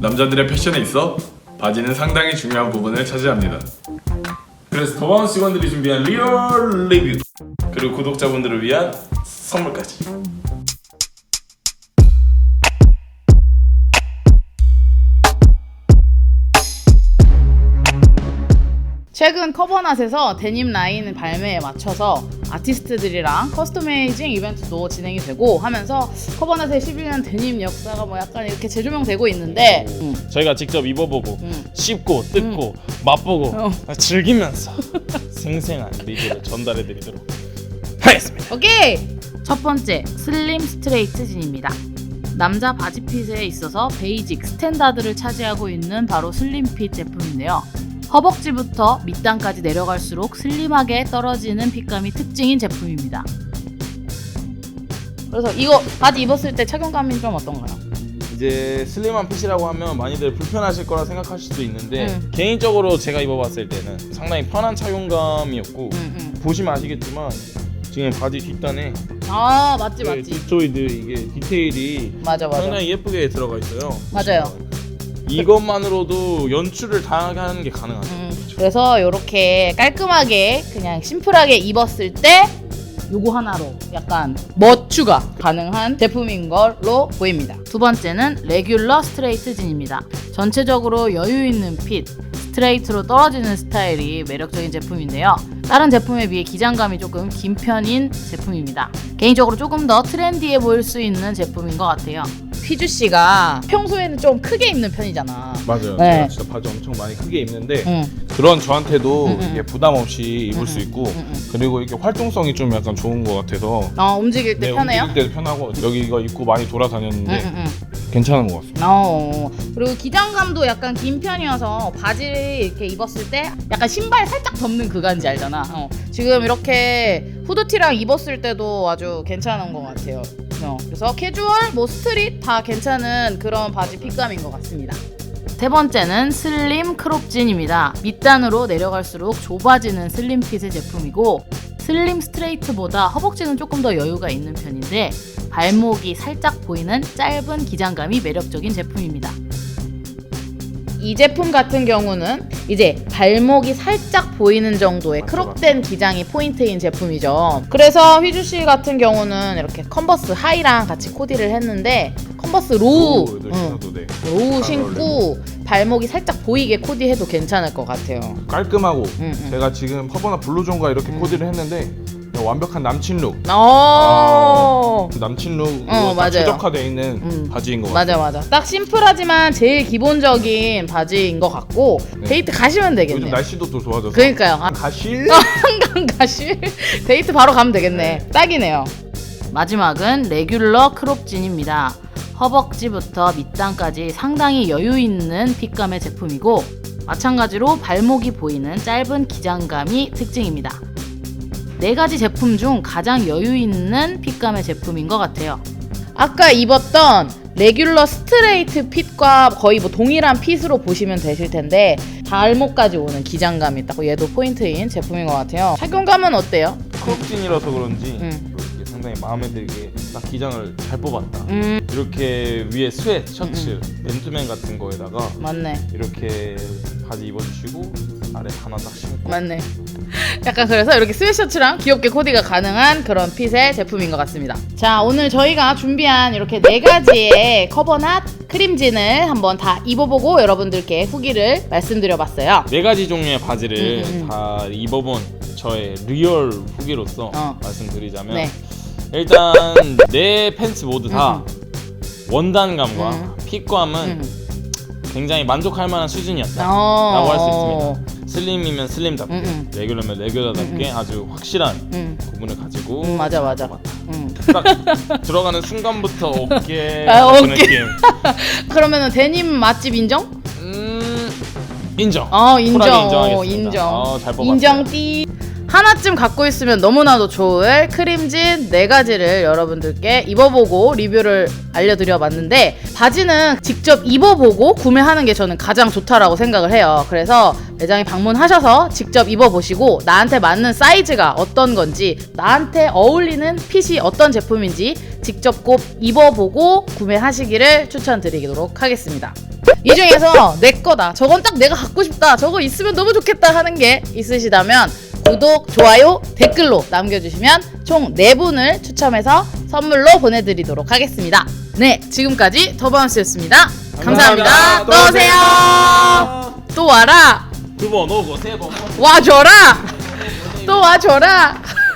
남자들의 패션에 있어 바지는 상당히 중요한 부분을 차지합니다. 그래서 더바운 직원들이 준비한 리얼 리뷰 그리고 구독자분들을 위한 선물까지. 최근 커버낫에서 데님 라인 발매에 맞춰서 아티스트들이랑 커스터메이징 이벤트도 진행이 되고 하면서 커버낫의 11년 데님 역사가 뭐 약간 이렇게 재조명되고 있는데 음, 저희가 직접 입어보고 음. 씹고 뜯고 맛보고 어. 즐기면서 생생한 리뷰를 전달해드리도록 하겠습니다. 오케이! 첫 번째, 슬림 스트레이트 진입니다. 남자 바지 핏에 있어서 베이직 스탠다드를 차지하고 있는 바로 슬림 핏 제품인데요. 허벅지부터 밑단까지 내려갈수록 슬림하게 떨어지는 핏감이 특징인 제품입니다. 그래서 이거 바지 입었을 때 착용감이 좀 어떤가요? 이제 슬림한 핏이라고 하면 많이들 불편하실 거라 생각하실 수도 있는데 음. 개인적으로 제가 입어봤을 때는 상당히 편한 착용감이었고 응, 응. 보시면 아시겠지만 지금 바지 뒷단에 아, 맞지, 이게 맞지. 딥조이드 이게 디테일이 맞아, 맞아. 상당히 예쁘게 들어가 있어요. 맞아요. 이것만으로도 연출을 다양하게 하는 게 가능하죠. 음, 그래서 이렇게 깔끔하게 그냥 심플하게 입었을 때 요거 하나로 약간 멋추가 가능한 제품인 걸로 보입니다. 두 번째는 레귤러 스트레이트 진입니다. 전체적으로 여유 있는 핏, 스트레이트로 떨어지는 스타일이 매력적인 제품인데요. 다른 제품에 비해 기장감이 조금 긴 편인 제품입니다. 개인적으로 조금 더 트렌디해 보일 수 있는 제품인 것 같아요. 휘주 씨가 평소에는 좀 크게 입는 편이잖아. 맞아요. 네. 제가 진짜 바지 엄청 많이 크게 입는데 응. 그런 저한테도 음, 음. 이게 부담 없이 입을 음, 수 음. 있고 음, 음. 그리고 이게 활동성이 좀 약간 좋은 것 같아서 어, 움직일 때 네, 편해요? 움직일 때도 편하고 여기 이거 입고 많이 돌아다녔는데 응, 응, 응. 괜찮은 것 같습니다. 어, 그리고 기장감도 약간 긴 편이어서 바지를 이렇게 입었을 때 약간 신발 살짝 덮는 그간지 알잖아. 어. 지금 이렇게 후드티랑 입었을 때도 아주 괜찮은 것 같아요. 어. 그래서 캐주얼, 뭐 스트릿 다 괜찮은 그런 바지 핏감인 것 같습니다. 세 번째는 슬림 크롭진입니다. 밑단으로 내려갈수록 좁아지는 슬림 핏의 제품이고 슬림 스트레이트보다 허벅지는 조금 더 여유가 있는 편인데 발목이 살짝 보이는 짧은 기장감이 매력적인 제품입니다. 이 제품 같은 경우는 이제 발목이 살짝 보이는 정도의 크롭된 기장이 포인트인 제품이죠. 그래서 휘주 씨 같은 경우는 이렇게 컨버스 하이랑 같이 코디를 했는데 컨버스 로우, 도 응, 신어도 돼. 로우 잘 신고 발목이 살짝 보이게 코디해도 괜찮을 것 같아요. 깔끔하고 응, 응. 제가 지금 퍼버나 블루존과 이렇게 음. 코디를 했는데 완벽한 남친 룩 어. 남친 룩으로 어, 딱 맞아요. 최적화되어 있는 음. 바지인 것 같아요. 맞아 맞아. 딱 심플하지만 제일 기본적인 바지인 것 같고 네. 데이트 가시면 요즘 되겠네요. 날씨도 또 좋아져서 그러니까요. 아, 가실 한강 가실 데이트 바로 가면 되겠네. 딱이네요. 마지막은 레귤러 크롭진입니다. 허벅지부터 밑단까지 상당히 여유 있는 핏감의 제품이고 마찬가지로 발목이 보이는 짧은 기장감이 특징입니다. 네 가지 제품 중 가장 여유 있는 핏감의 제품인 것 같아요. 아까 입었던 레귤러 스트레이트 핏과 거의 뭐 동일한 핏으로 보시면 되실 텐데 발목까지 오는 기장감이 있다고 얘도 포인트인 제품인 것 같아요. 착용감은 어때요? 크롭진이라서 그런지 음. 이게 상당히 마음에 들게 딱 기장을 잘 뽑았다. 음 이렇게 위에 스웨트, 셔츠, 맨투맨 같은 거에다가 맞네 이렇게 바지 입어주시고 아래 하나 딱 신고 맞네. 약간 그래서 이렇게 스웨셔츠랑 귀엽게 코디가 가능한 그런 핏의 제품인 것 같습니다. 자 오늘 저희가 준비한 이렇게 네 가지의 커버낫 크림진을 한번 다 입어보고 여러분들께 후기를 말씀드려봤어요. 네 가지 종류의 바지를 음, 음, 음. 다 입어본 저의 리얼 후기로서 어. 말씀드리자면 네. 일단 네 팬츠 모두 다 원단감과 음. 핏감은 음. 굉장히 만족할 만한 수준이었다 어. 라고 할 수 있습니다 슬림이면 슬림답게 음, 음. 레귤러면 레귤러답게 음, 아주 확실한 음. 구분을 가지고 음, 맞아 맞아. 음. 딱 들어가는 순간부터 어깨 아, 그 어깨. 느낌 그러면은 데님 맛집 인정? 음 인정 어 인정. 인정하겠습니다. 인정. 어, 잘 뽑았어요. 인정 띠. 하나쯤 갖고 있으면 너무나도 좋을 크림진 네 가지를 여러분들께 입어보고 리뷰를 알려드려 봤는데 바지는 직접 입어보고 구매하는 게 저는 가장 좋다라고 생각을 해요. 그래서 매장에 방문하셔서 직접 입어보시고 나한테 맞는 사이즈가 어떤 건지 나한테 어울리는 핏이 어떤 제품인지 직접 꼭 입어보고 구매하시기를 추천드리도록 하겠습니다. 이 중에서 내 거다. 저건 딱 내가 갖고 싶다. 저거 있으면 너무 좋겠다 하는 게 있으시다면 구독, 좋아요, 댓글로 남겨주시면 총 4분을 추첨해서 선물로 보내드리도록 하겠습니다. 네, 지금까지 더바운스였습니다. 감사합니다. 감사합니다. 또 오세요. 또 와라. 두 번 오고 세 번. 와줘라. 또 와줘라.